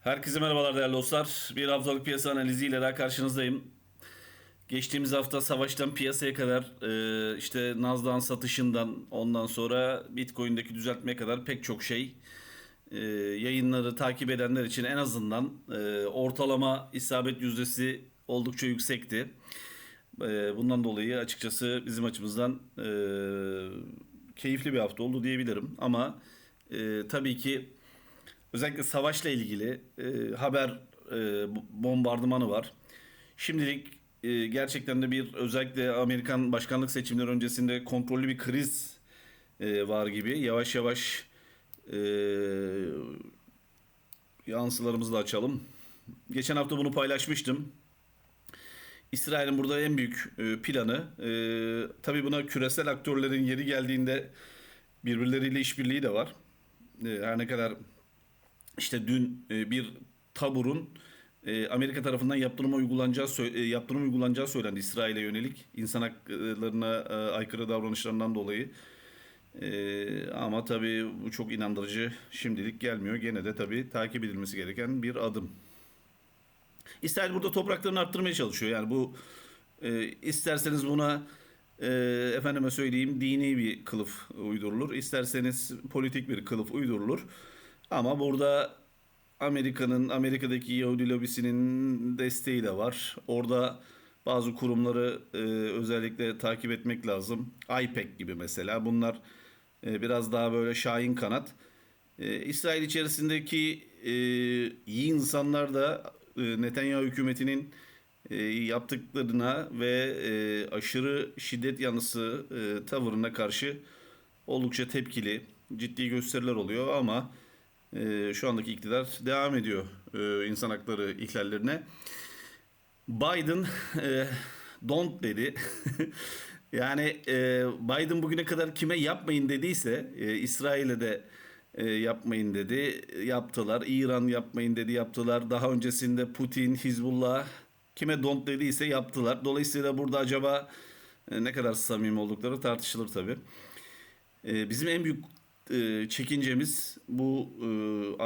Herkese merhabalar değerli dostlar. Bir haftalık piyasa analiziyle daha karşınızdayım. Geçtiğimiz hafta savaştan piyasaya kadar e, işte Nasdaq'ın satışından ondan sonra Bitcoin'deki düzeltmeye kadar pek çok şey e, yayınları takip edenler için en azından e, ortalama isabet yüzdesi oldukça yüksekti. Bundan dolayı açıkçası bizim açımızdan keyifli bir hafta oldu diyebilirim. Ama tabii ki özellikle savaşla ilgili e, haber e, bombardımanı var. Şimdilik e, gerçekten de bir özellikle Amerikan başkanlık seçimleri öncesinde kontrollü bir kriz e, var gibi. Yavaş yavaş e, yansılarımızı da açalım. Geçen hafta bunu paylaşmıştım. İsrail'in burada en büyük e, planı, e, tabii buna küresel aktörlerin yeri geldiğinde birbirleriyle işbirliği de var. E, her ne kadar işte dün e, bir taburun e, Amerika tarafından yaptırıma uygulanacağı e, yaptırım uygulanacağı söylendi İsrail'e yönelik insan haklarına aykırı davranışlarından dolayı. Ama tabii bu çok inandırıcı şimdilik gelmiyor. Gene de tabii takip edilmesi gereken bir adım. İsrail burada topraklarını arttırmaya çalışıyor. Yani bu isterseniz buna efendime söyleyeyim dini bir kılıf uydurulur. İsterseniz politik bir kılıf uydurulur. Ama burada Amerika'nın, Amerika'daki Yahudi lobisinin desteği de var. Orada bazı kurumları e, özellikle takip etmek lazım. IPEC gibi mesela. Bunlar e, biraz daha böyle şahin kanat. E, İsrail içerisindeki e, iyi insanlar da e, Netanyahu hükümetinin e, yaptıklarına ve e, aşırı şiddet yanlısı e, tavırına karşı oldukça tepkili, ciddi gösteriler oluyor ama e, şu andaki iktidar devam ediyor e, insan hakları ihlallerine. Biden e, don't dedi. yani e, Biden bugüne kadar kime yapmayın dediyse e, İsrail'e de yapmayın dedi. Yaptılar. İran yapmayın dedi yaptılar. Daha öncesinde Putin, Hizbullah kime don't dediyse yaptılar. Dolayısıyla burada acaba ne kadar samimi oldukları tartışılır tabii. Bizim en büyük e, çekincemiz bu e,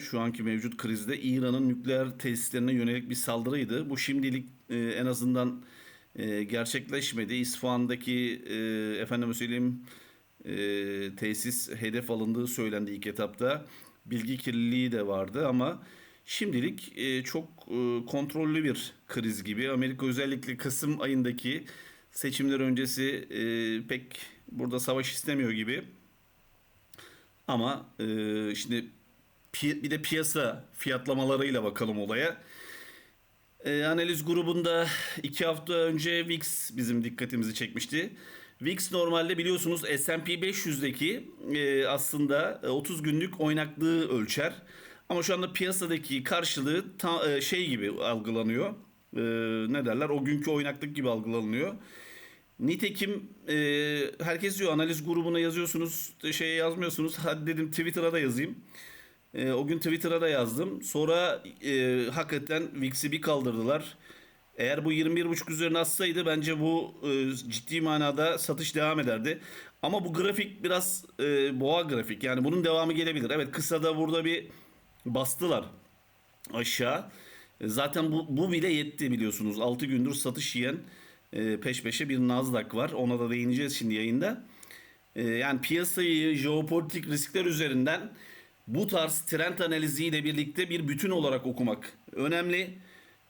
şu anki mevcut krizde İran'ın nükleer tesislerine yönelik bir saldırıydı. Bu şimdilik e, en azından e, gerçekleşmedi. İsfahan'daki e, söyleyeyim tesis hedef alındığı söylendi ilk etapta. Bilgi kirliliği de vardı ama şimdilik çok kontrollü bir kriz gibi. Amerika özellikle Kasım ayındaki seçimler öncesi pek burada savaş istemiyor gibi. Ama e, şimdi bir de piyasa fiyatlamalarıyla bakalım olaya. E, analiz grubunda iki hafta önce VIX bizim dikkatimizi çekmişti. VIX normalde biliyorsunuz S&P 500'deki e, aslında e, 30 günlük oynaklığı ölçer. Ama şu anda piyasadaki karşılığı ta- e, şey gibi algılanıyor. E, ne derler? O günkü oynaklık gibi algılanıyor. Nitekim e, herkes diyor analiz grubuna yazıyorsunuz, şeye yazmıyorsunuz. Hadi dedim Twitter'a da yazayım. E, o gün Twitter'a da yazdım. Sonra e, hakikaten VIX'i bir kaldırdılar. Eğer bu 21.5 üzerine atsaydı bence bu e, ciddi manada satış devam ederdi. Ama bu grafik biraz e, boğa grafik. Yani bunun devamı gelebilir. Evet kısada burada bir bastılar aşağı. E, Zaten bu, bu bile yetti biliyorsunuz. 6 gündür satış yiyen e, peş peşe bir Nasdaq var. Ona da değineceğiz şimdi yayında. E, Yani piyasayı jeopolitik riskler üzerinden bu tarz trend analiziyle birlikte bir bütün olarak okumak önemli.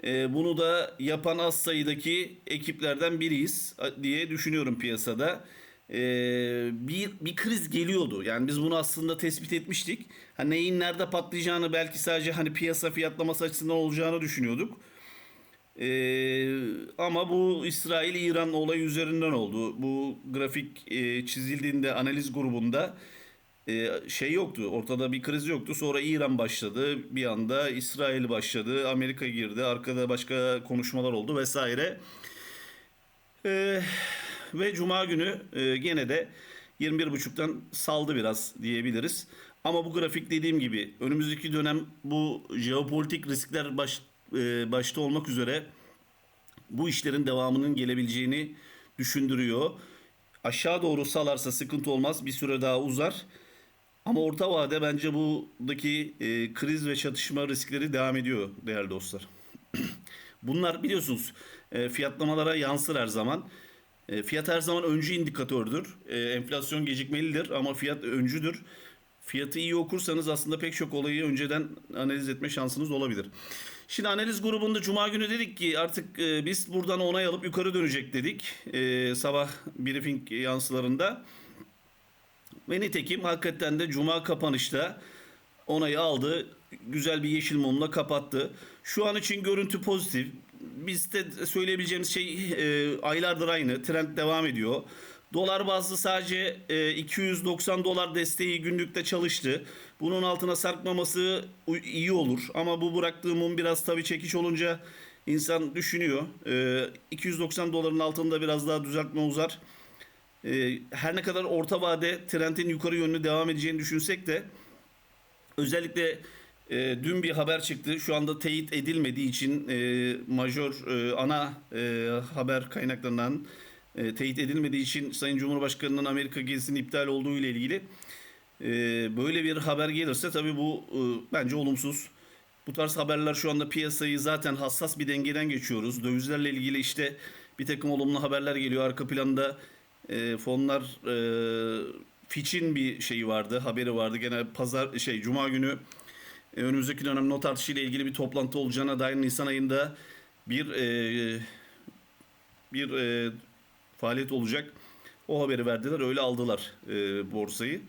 E, Bunu da yapan az sayıdaki ekiplerden biriyiz diye düşünüyorum piyasada. E, bir bir kriz geliyordu. Yani biz bunu aslında tespit etmiştik. Hani neyin nerede patlayacağını belki sadece hani piyasa fiyatlaması açısından olacağını düşünüyorduk. Ee, ama bu İsrail-İran olayı üzerinden oldu. Bu grafik e, çizildiğinde analiz grubunda e, şey yoktu. Ortada bir kriz yoktu. Sonra İran başladı. Bir anda İsrail başladı. Amerika girdi. Arkada başka konuşmalar oldu vesaire. Ee, ve Cuma günü e, gene de 21.5'tan saldı biraz diyebiliriz. Ama bu grafik dediğim gibi önümüzdeki dönem bu jeopolitik riskler baş, e, başta olmak üzere bu işlerin devamının gelebileceğini düşündürüyor. Aşağı doğru salarsa sıkıntı olmaz. Bir süre daha uzar. Ama orta vade bence buradaki e, kriz ve çatışma riskleri devam ediyor değerli dostlar. Bunlar biliyorsunuz e, fiyatlamalara yansır her zaman. E, fiyat her zaman öncü indikatördür. E, enflasyon gecikmelidir ama fiyat öncüdür. Fiyatı iyi okursanız aslında pek çok olayı önceden analiz etme şansınız olabilir. Şimdi analiz grubunda Cuma günü dedik ki artık e, biz buradan onay alıp yukarı dönecek dedik. E, sabah briefing yansılarında. Ve nitekim hakikaten de Cuma kapanışta onayı aldı. Güzel bir yeşil mumla kapattı. Şu an için görüntü pozitif. Biz de söyleyebileceğimiz şey e, aylardır aynı. Trend devam ediyor. Dolar bazlı sadece e, 290 dolar desteği günlükte çalıştı. Bunun altına sarkmaması iyi olur. Ama bu bıraktığı mum biraz tabii çekiç olunca insan düşünüyor. E, 290 doların altında biraz daha düzeltme uzar. E, her ne kadar orta vade trendin yukarı yönlü devam edeceğini düşünsek de özellikle e, dün bir haber çıktı. Şu anda teyit edilmediği için e, majör e, ana e, haber kaynaklarından e, teyit edilmediği için Sayın Cumhurbaşkanı'nın Amerika gezisinin iptal olduğu ile ilgili e, böyle bir haber gelirse tabii bu e, bence olumsuz. Bu tarz haberler şu anda piyasayı zaten hassas bir dengeden geçiyoruz. Dövizlerle ilgili işte bir takım olumlu haberler geliyor. Arka planda e, fonlar e, Fitch'in bir şeyi vardı, haberi vardı. Gene pazar şey cuma günü e, önümüzdeki dönem not artışı ile ilgili bir toplantı olacağına dair Nisan ayında bir e, bir e, faaliyet olacak. O haberi verdiler, öyle aldılar e, borsayı.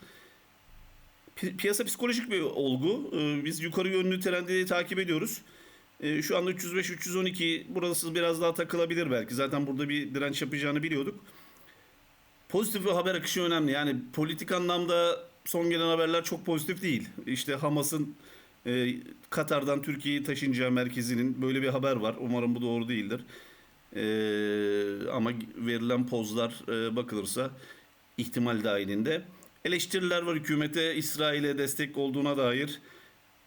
Pi- piyasa psikolojik bir olgu. E, biz yukarı yönlü trendi takip ediyoruz. E, şu anda 305-312 burası biraz daha takılabilir belki. Zaten burada bir direnç yapacağını biliyorduk. Pozitif bir haber akışı önemli. Yani politik anlamda son gelen haberler çok pozitif değil. İşte Hamas'ın e, Katar'dan Türkiye'yi taşınacağı merkezinin böyle bir haber var. Umarım bu doğru değildir. E, ama verilen pozlar e, bakılırsa ihtimal dahilinde. Eleştiriler var hükümete İsrail'e destek olduğuna dair.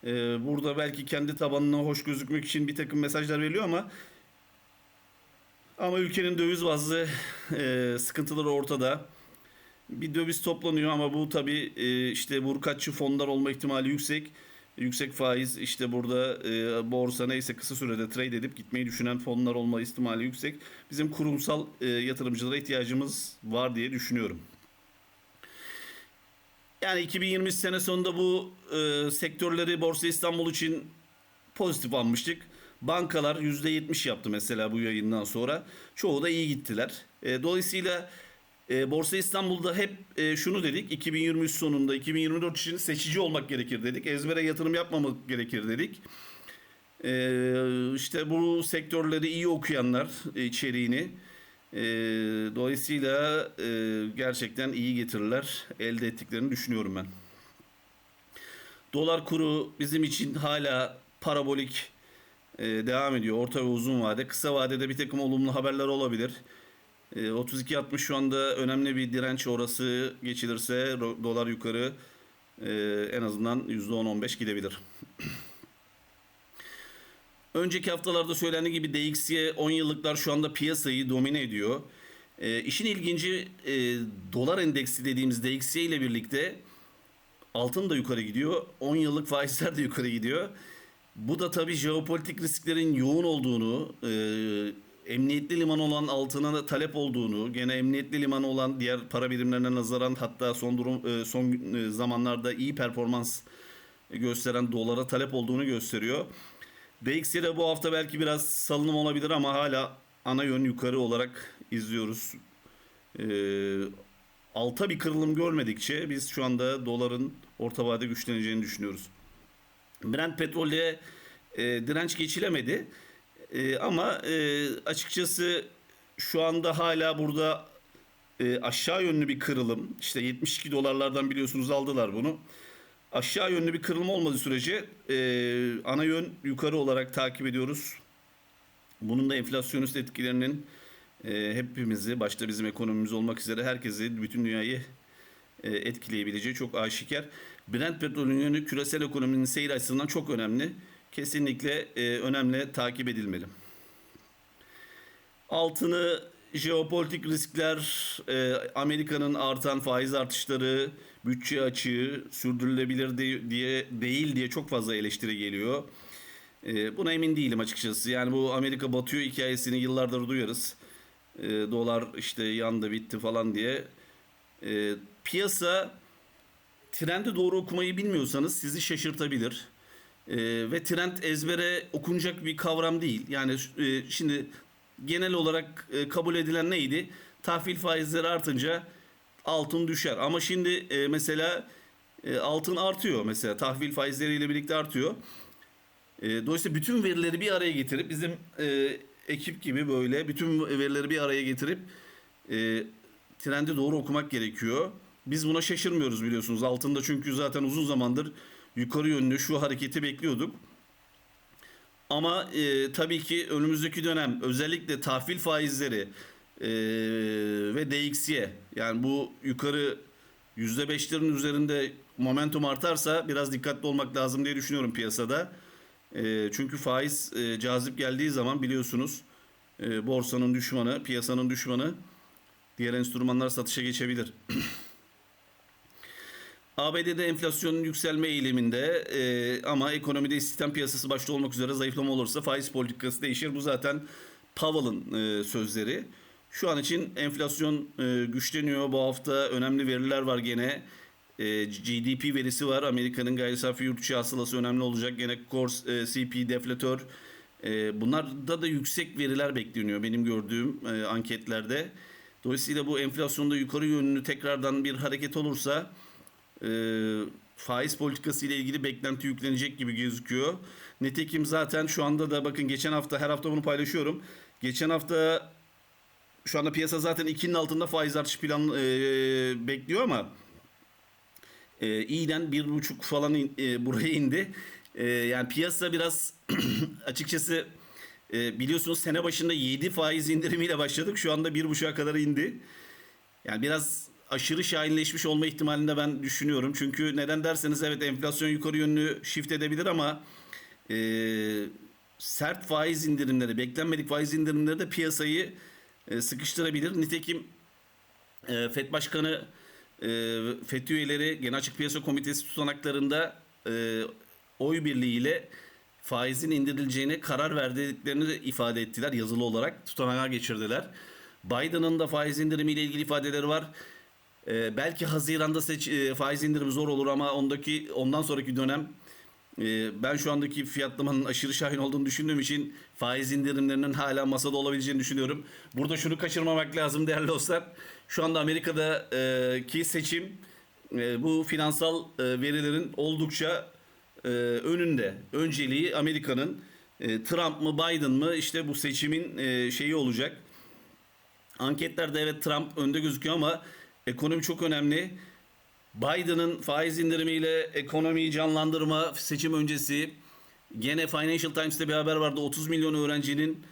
E, burada belki kendi tabanına hoş gözükmek için bir takım mesajlar veriliyor ama ama ülkenin döviz bazlı e, sıkıntıları ortada. Bir döviz toplanıyor ama bu tabii e, işte vurkaççı fonlar olma ihtimali yüksek. Yüksek faiz işte burada e, borsa neyse kısa sürede trade edip gitmeyi düşünen fonlar olma ihtimali yüksek. Bizim kurumsal e, yatırımcılara ihtiyacımız var diye düşünüyorum. Yani 2023 sene sonunda bu e, sektörleri Borsa İstanbul için pozitif almıştık. Bankalar %70 yaptı mesela bu yayından sonra. Çoğu da iyi gittiler. E, dolayısıyla e, Borsa İstanbul'da hep e, şunu dedik. 2023 sonunda 2024 için seçici olmak gerekir dedik. Ezbere yatırım yapmamak gerekir dedik. E, işte bu sektörleri iyi okuyanlar e, içeriğini e, dolayısıyla e, gerçekten iyi getiriler elde ettiklerini düşünüyorum ben. Dolar kuru bizim için hala parabolik e, devam ediyor. Orta ve uzun vade. Kısa vadede bir takım olumlu haberler olabilir. E, 32.60 şu anda önemli bir direnç orası geçilirse dolar yukarı e, en azından %10-15 gidebilir. Önceki haftalarda söylendiği gibi DXY 10 yıllıklar şu anda piyasayı domine ediyor. E, işin ilginci dolar endeksi dediğimiz DXY ile birlikte altın da yukarı gidiyor. 10 yıllık faizler de yukarı gidiyor. Bu da tabii jeopolitik risklerin yoğun olduğunu, emniyetli liman olan altına talep olduğunu, gene emniyetli liman olan diğer para birimlerine nazaran hatta son durum e, son e, zamanlarda iyi performans gösteren dolara talep olduğunu gösteriyor. DXY'de bu hafta belki biraz salınım olabilir ama hala ana yön yukarı olarak izliyoruz. E, alta bir kırılım görmedikçe biz şu anda doların orta vade güçleneceğini düşünüyoruz. Brent petrolde e, direnç geçilemedi. E, ama e, açıkçası şu anda hala burada e, aşağı yönlü bir kırılım. İşte 72 dolarlardan biliyorsunuz aldılar bunu. Aşağı yönlü bir kırılım olmadığı sürece e, ana yön yukarı olarak takip ediyoruz. Bunun da enflasyonist etkilerinin e, hepimizi, başta bizim ekonomimiz olmak üzere herkesi, bütün dünyayı e, etkileyebileceği çok aşikar. Brent petrolün yönü küresel ekonominin seyir açısından çok önemli. Kesinlikle e, önemli takip edilmeli. Altını jeopolitik riskler, e, Amerika'nın artan faiz artışları, bütçe açığı sürdürülebilir de- diye değil diye çok fazla eleştiri geliyor. E, buna emin değilim açıkçası. Yani bu Amerika batıyor hikayesini yıllardır duyarız. E, dolar işte yandı bitti falan diye. E, piyasa trendi doğru okumayı bilmiyorsanız sizi şaşırtabilir. E, ve trend ezbere okunacak bir kavram değil. Yani e, şimdi genel olarak e, kabul edilen neydi? Tahvil faizleri artınca altın düşer. Ama şimdi e, mesela e, altın artıyor mesela tahvil faizleriyle birlikte artıyor. E, dolayısıyla bütün verileri bir araya getirip bizim e, ekip gibi böyle bütün verileri bir araya getirip e, trendi doğru okumak gerekiyor. Biz buna şaşırmıyoruz biliyorsunuz. Altında çünkü zaten uzun zamandır yukarı yönlü şu hareketi bekliyorduk. Ama e, tabii ki önümüzdeki dönem özellikle tahvil faizleri e, ve DXY yani bu yukarı %5'lerin üzerinde momentum artarsa biraz dikkatli olmak lazım diye düşünüyorum piyasada. E, çünkü faiz e, cazip geldiği zaman biliyorsunuz e, borsanın düşmanı, piyasanın düşmanı diğer enstrümanlar satışa geçebilir. ABD'de enflasyonun yükselme eğiliminde e, ama ekonomide istihdam piyasası başta olmak üzere zayıflama olursa faiz politikası değişir. Bu zaten Powell'ın e, sözleri. Şu an için enflasyon e, güçleniyor. Bu hafta önemli veriler var gene. E, GDP verisi var. Amerika'nın gayri safi yurt içi hasılası önemli olacak. Gene core e, CP deflatör. E, bunlarda da yüksek veriler bekleniyor benim gördüğüm e, anketlerde. Dolayısıyla bu enflasyonda yukarı yönlü tekrardan bir hareket olursa e, faiz politikası ile ilgili beklenti yüklenecek gibi gözüküyor. Nitekim zaten şu anda da bakın geçen hafta her hafta bunu paylaşıyorum. Geçen hafta şu anda piyasa zaten 2'nin altında faiz artış plan e, bekliyor ama e, iyiden 1,5 falan in, e, buraya indi. E, yani piyasa biraz açıkçası e, biliyorsunuz sene başında 7 faiz indirimiyle başladık. Şu anda 1,5'a kadar indi. Yani biraz aşırı şahinleşmiş olma ihtimalinde ben düşünüyorum. Çünkü neden derseniz evet enflasyon yukarı yönlü shift edebilir ama e, sert faiz indirimleri, beklenmedik faiz indirimleri de piyasayı e, sıkıştırabilir. Nitekim e, FED Başkanı e, FED üyeleri Genel Açık Piyasa Komitesi tutanaklarında e, oy birliğiyle faizin indirileceğine karar verdiklerini de ifade ettiler yazılı olarak tutanağa geçirdiler. Biden'ın da faiz indirimiyle ilgili ifadeleri var. Ee, belki Haziran'da seç, e, faiz indirimi zor olur ama ondaki ondan sonraki dönem e, ben şu andaki fiyatlamanın aşırı şahin olduğunu düşündüğüm için faiz indirimlerinin hala masada olabileceğini düşünüyorum. Burada şunu kaçırmamak lazım değerli dostlar. Şu anda Amerika'daki seçim e, bu finansal e, verilerin oldukça e, önünde. Önceliği Amerika'nın e, Trump mı Biden mı işte bu seçimin e, şeyi olacak. Anketlerde evet Trump önde gözüküyor ama ekonomi çok önemli. Biden'ın faiz indirimiyle ekonomiyi canlandırma seçim öncesi gene Financial Times'te bir haber vardı. 30 milyon öğrencinin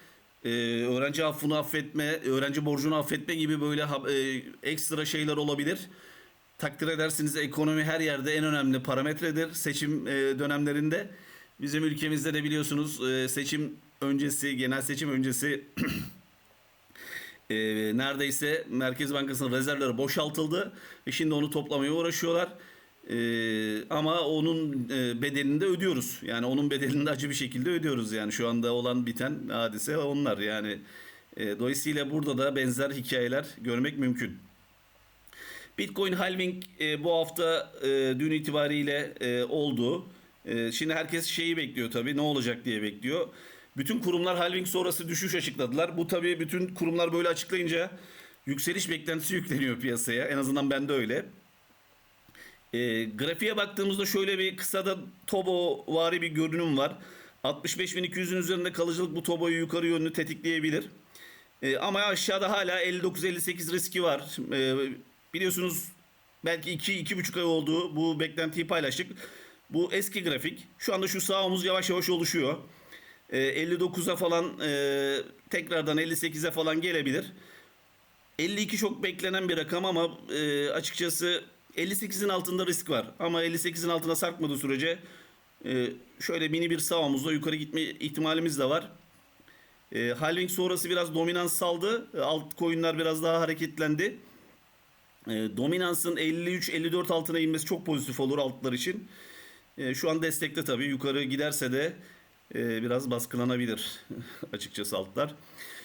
e, öğrenci affını affetme, öğrenci borcunu affetme gibi böyle e, ekstra şeyler olabilir. Takdir edersiniz ekonomi her yerde en önemli parametredir seçim e, dönemlerinde. Bizim ülkemizde de biliyorsunuz e, seçim öncesi, genel seçim öncesi e, neredeyse Merkez Bankası'nın rezervleri boşaltıldı. ve şimdi onu toplamaya uğraşıyorlar. E, ama onun e, bedelini de ödüyoruz. Yani onun bedelini de acı bir şekilde ödüyoruz. Yani şu anda olan biten hadise onlar. Yani e, dolayısıyla burada da benzer hikayeler görmek mümkün. Bitcoin halving e, bu hafta e, dün itibariyle e, oldu. E, şimdi herkes şeyi bekliyor tabii ne olacak diye bekliyor. Bütün kurumlar halving sonrası düşüş açıkladılar. Bu tabii bütün kurumlar böyle açıklayınca yükseliş beklentisi yükleniyor piyasaya. En azından bende öyle. E, grafiğe baktığımızda şöyle bir kısada Tobo vari bir görünüm var. 65.200'ün üzerinde kalıcılık bu Tobo'yu yukarı yönlü tetikleyebilir. E, ama aşağıda hala 59-58 riski var. E, biliyorsunuz belki 2-2,5 ay oldu bu beklentiyi paylaştık. Bu eski grafik. Şu anda şu sağ omuz yavaş yavaş oluşuyor. E, 59'a falan e, tekrardan 58'e falan gelebilir. 52 çok beklenen bir rakam ama e, açıkçası 58'in altında risk var. Ama 58'in altına sarkmadığı sürece e, şöyle mini bir sağ omuzla yukarı gitme ihtimalimiz de var. E, halving sonrası biraz dominans saldı. E, alt coin'ler biraz daha hareketlendi. E, dominansın 53-54 altına inmesi çok pozitif olur altlar için. E, şu an destekte tabii. Yukarı giderse de e, biraz baskılanabilir açıkçası altlar.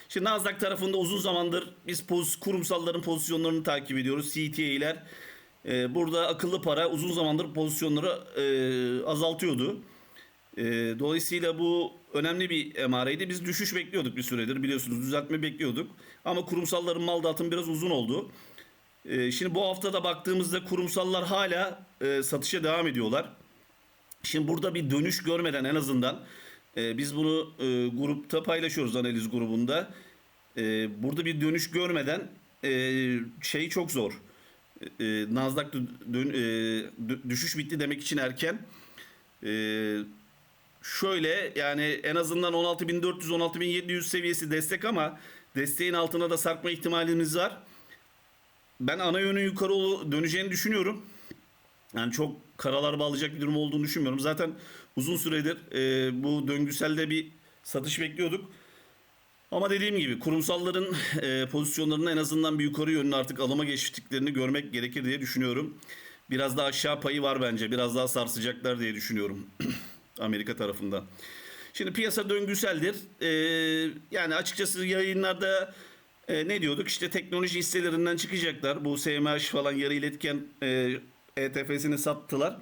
Şimdi Nasdaq tarafında uzun zamandır biz poz, kurumsalların pozisyonlarını takip ediyoruz. CTA'ler. E, burada akıllı para uzun zamandır pozisyonları e, azaltıyordu. E, dolayısıyla bu önemli bir emareydi. Biz düşüş bekliyorduk bir süredir biliyorsunuz düzeltme bekliyorduk. Ama kurumsalların mal dağıtımı biraz uzun oldu. E, şimdi bu haftada baktığımızda kurumsallar hala e, satışa devam ediyorlar. Şimdi burada bir dönüş görmeden en azından e, biz bunu e, grupta paylaşıyoruz analiz grubunda. E, burada bir dönüş görmeden e, şey çok zor. E, Nasdaq dö- dön- e, düşüş bitti demek için erken. E, şöyle yani en azından 16.400 16.700 seviyesi destek ama desteğin altına da sarkma ihtimalimiz var. Ben ana yönün yukarı döneceğini düşünüyorum. Yani çok karalar bağlayacak bir durum olduğunu düşünmüyorum. Zaten uzun süredir e, bu döngüselde bir satış bekliyorduk. Ama dediğim gibi kurumsalların e, pozisyonlarını en azından bir yukarı yönlü artık alıma geçtiklerini görmek gerekir diye düşünüyorum. Biraz daha aşağı payı var bence. Biraz daha sarsacaklar diye düşünüyorum Amerika tarafında. Şimdi piyasa döngüseldir. E, yani açıkçası yayınlarda e, ne diyorduk? İşte teknoloji hisselerinden çıkacaklar. Bu SMH falan yarı iletken e, ETF'sini sattılar.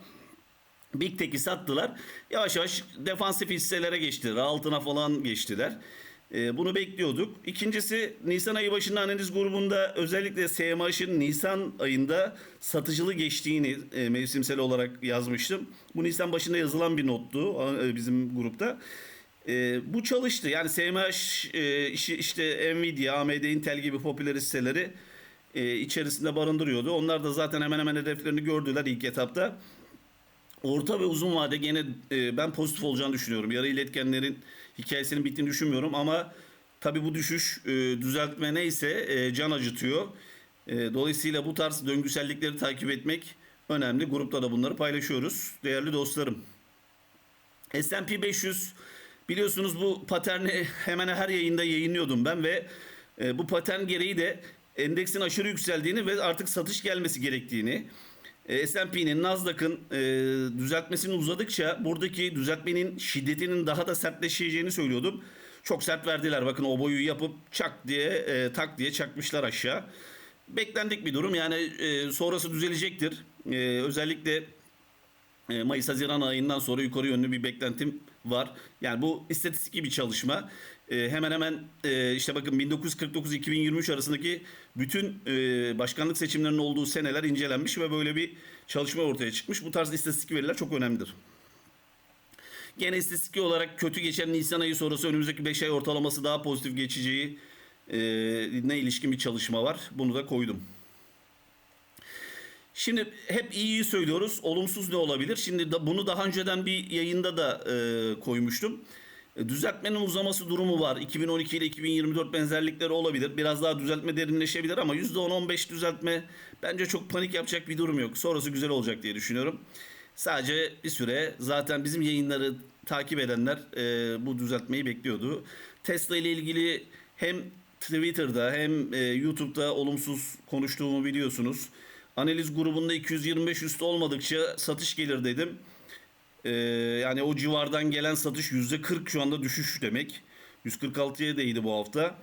Big Tech'i sattılar. Yavaş yavaş defansif hisselere geçtiler. Altına falan geçtiler. Ee, bunu bekliyorduk. İkincisi Nisan ayı başında analiz grubunda özellikle SMH'ın Nisan ayında satıcılı geçtiğini e, mevsimsel olarak yazmıştım. Bu Nisan başında yazılan bir nottu e, bizim grupta. E, bu çalıştı. Yani SMH e, işte Nvidia, AMD, Intel gibi popüler hisseleri e, içerisinde barındırıyordu. Onlar da zaten hemen hemen hedeflerini gördüler ilk etapta. Orta ve uzun vade gene e, ben pozitif olacağını düşünüyorum. Yarı iletkenlerin hikayesinin bittiğini düşünmüyorum ama tabi bu düşüş e, düzeltme neyse e, can acıtıyor. E, dolayısıyla bu tarz döngüsellikleri takip etmek önemli. Grupta da bunları paylaşıyoruz. Değerli dostlarım. S&P 500 biliyorsunuz bu paterni hemen her yayında yayınlıyordum ben ve e, bu patern gereği de endeksin aşırı yükseldiğini ve artık satış gelmesi gerektiğini e, S&P'nin, Nasdaq'ın e, düzeltmesinin uzadıkça buradaki düzeltmenin şiddetinin daha da sertleşeceğini söylüyordum. Çok sert verdiler. Bakın o boyu yapıp çak diye e, tak diye çakmışlar aşağı. Beklendik bir durum. Yani e, sonrası düzelecektir. E, özellikle e, Mayıs-Haziran ayından sonra yukarı yönlü bir beklentim var. Yani bu istatistik bir çalışma. E, hemen hemen e, işte bakın 1949-2023 arasındaki bütün e, başkanlık seçimlerinin olduğu seneler incelenmiş ve böyle bir çalışma ortaya çıkmış. Bu tarz istatistik veriler çok önemlidir. Gene istatistik olarak kötü geçen Nisan ayı sonrası önümüzdeki 5 ay ortalaması daha pozitif geçeceği e, ne ilişkin bir çalışma var. Bunu da koydum. Şimdi hep iyiyi söylüyoruz. Olumsuz ne olabilir? Şimdi da, bunu daha önceden bir yayında da e, koymuştum. E, düzeltmenin uzaması durumu var. 2012 ile 2024 benzerlikleri olabilir. Biraz daha düzeltme derinleşebilir ama %10-15 düzeltme bence çok panik yapacak bir durum yok. Sonrası güzel olacak diye düşünüyorum. Sadece bir süre zaten bizim yayınları takip edenler e, bu düzeltmeyi bekliyordu. Tesla ile ilgili hem Twitter'da hem e, YouTube'da olumsuz konuştuğumu biliyorsunuz. Analiz grubunda 225 üstü olmadıkça satış gelir dedim. Ee, yani o civardan gelen satış %40 şu anda düşüş demek. 146'ya değdi bu hafta.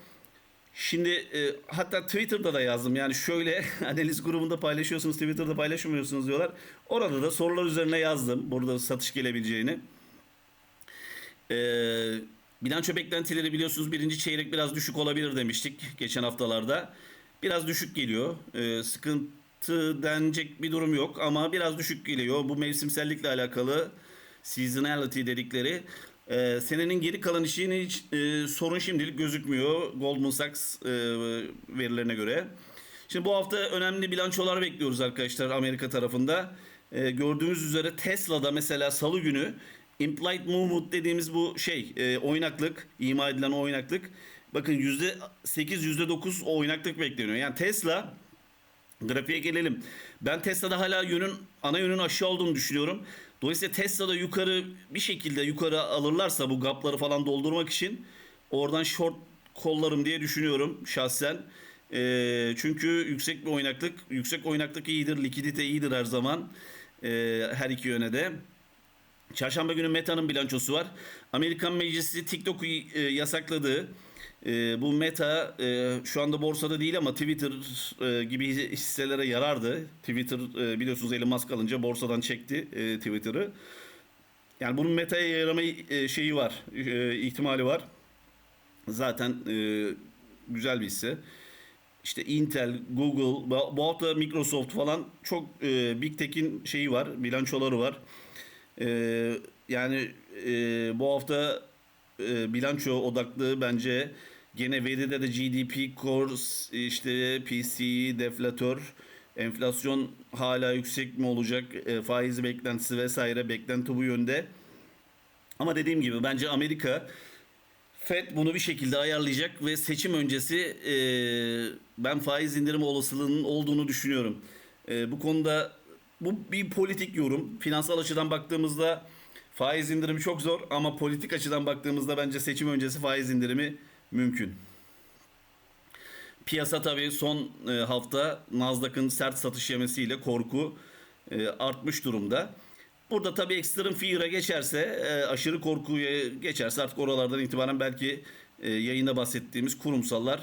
Şimdi e, hatta Twitter'da da yazdım. Yani şöyle analiz grubunda paylaşıyorsunuz, Twitter'da paylaşmıyorsunuz diyorlar. Orada da sorular üzerine yazdım. Burada satış gelebileceğini. Ee, bilanço beklentileri biliyorsunuz birinci çeyrek biraz düşük olabilir demiştik geçen haftalarda. Biraz düşük geliyor. Ee, sıkıntı denecek bir durum yok ama biraz düşük geliyor. Bu mevsimsellikle alakalı seasonality dedikleri. Ee, senenin geri kalan işini hiç e, sorun şimdilik gözükmüyor Goldman Sachs e, verilerine göre. Şimdi bu hafta önemli bilançolar bekliyoruz arkadaşlar Amerika tarafında. Ee, gördüğünüz üzere Tesla'da mesela salı günü implied movement dediğimiz bu şey e, oynaklık, ima edilen oynaklık. Bakın %8 %9 o oynaklık bekleniyor. Yani Tesla Grafiğe gelelim. Ben Tesla'da hala yönün ana yönün aşağı olduğunu düşünüyorum. Dolayısıyla Tesla'da yukarı bir şekilde yukarı alırlarsa bu gapları falan doldurmak için Oradan short kollarım diye düşünüyorum şahsen. Ee, çünkü yüksek bir oynaklık, yüksek oynaklık iyidir, likidite iyidir her zaman. Ee, her iki yöne de. Çarşamba günü Meta'nın bilançosu var. Amerikan Meclisi TikTok'u e, yasakladı. E, bu Meta e, şu anda borsada değil ama Twitter e, gibi hisselere yarardı. Twitter e, biliyorsunuz Elon Musk alınca borsadan çekti e, Twitter'ı. Yani bunun Meta'ya yarama e, şeyi var, e, ihtimali var. Zaten e, güzel bir hisse. İşte Intel, Google, bu hafta Microsoft falan çok e, Big Tech'in şeyi var, bilançoları var. Ee, yani e, bu hafta e, bilanço odaklı bence gene veride de GDP, core, işte PCE, deflatör, enflasyon hala yüksek mi olacak, e, faiz beklentisi vesaire beklenti bu yönde. Ama dediğim gibi bence Amerika Fed bunu bir şekilde ayarlayacak ve seçim öncesi e, ben faiz indirimi olasılığının olduğunu düşünüyorum. E, bu konuda bu bir politik yorum. Finansal açıdan baktığımızda faiz indirimi çok zor ama politik açıdan baktığımızda bence seçim öncesi faiz indirimi mümkün. Piyasa tabii son e, hafta Nasdaq'ın sert satış yemesiyle korku e, artmış durumda. Burada tabii extreme fear'a geçerse, e, aşırı korkuya geçerse artık oralardan itibaren belki yayında bahsettiğimiz kurumsallar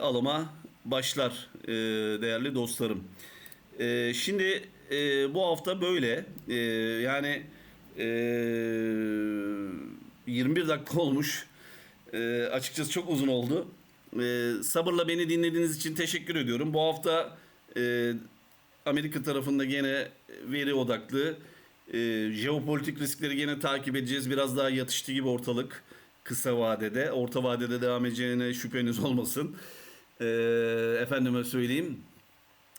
alıma başlar değerli dostlarım. Şimdi bu hafta böyle. Yani e, 21 dakika olmuş. E, açıkçası çok uzun oldu. E, sabırla beni dinlediğiniz için teşekkür ediyorum. Bu hafta e, Amerika tarafında gene veri odaklı. E, jeopolitik riskleri gene takip edeceğiz. Biraz daha yatıştı gibi ortalık kısa vadede. Orta vadede devam edeceğine şüpheniz olmasın. E, efendime söyleyeyim.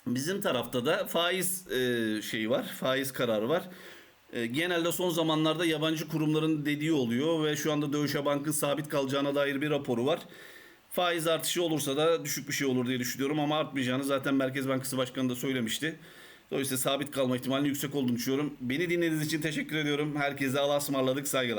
Bizim tarafta da faiz e, şeyi var. Faiz kararı var. E, genelde son zamanlarda yabancı kurumların dediği oluyor ve şu anda Deutsche Bank'ın sabit kalacağına dair bir raporu var. Faiz artışı olursa da düşük bir şey olur diye düşünüyorum ama artmayacağını zaten Merkez Bankası Başkanı da söylemişti. Dolayısıyla sabit kalma ihtimalinin yüksek olduğunu düşünüyorum. Beni dinlediğiniz için teşekkür ediyorum. Herkese Allah'a ısmarladık. Saygılar.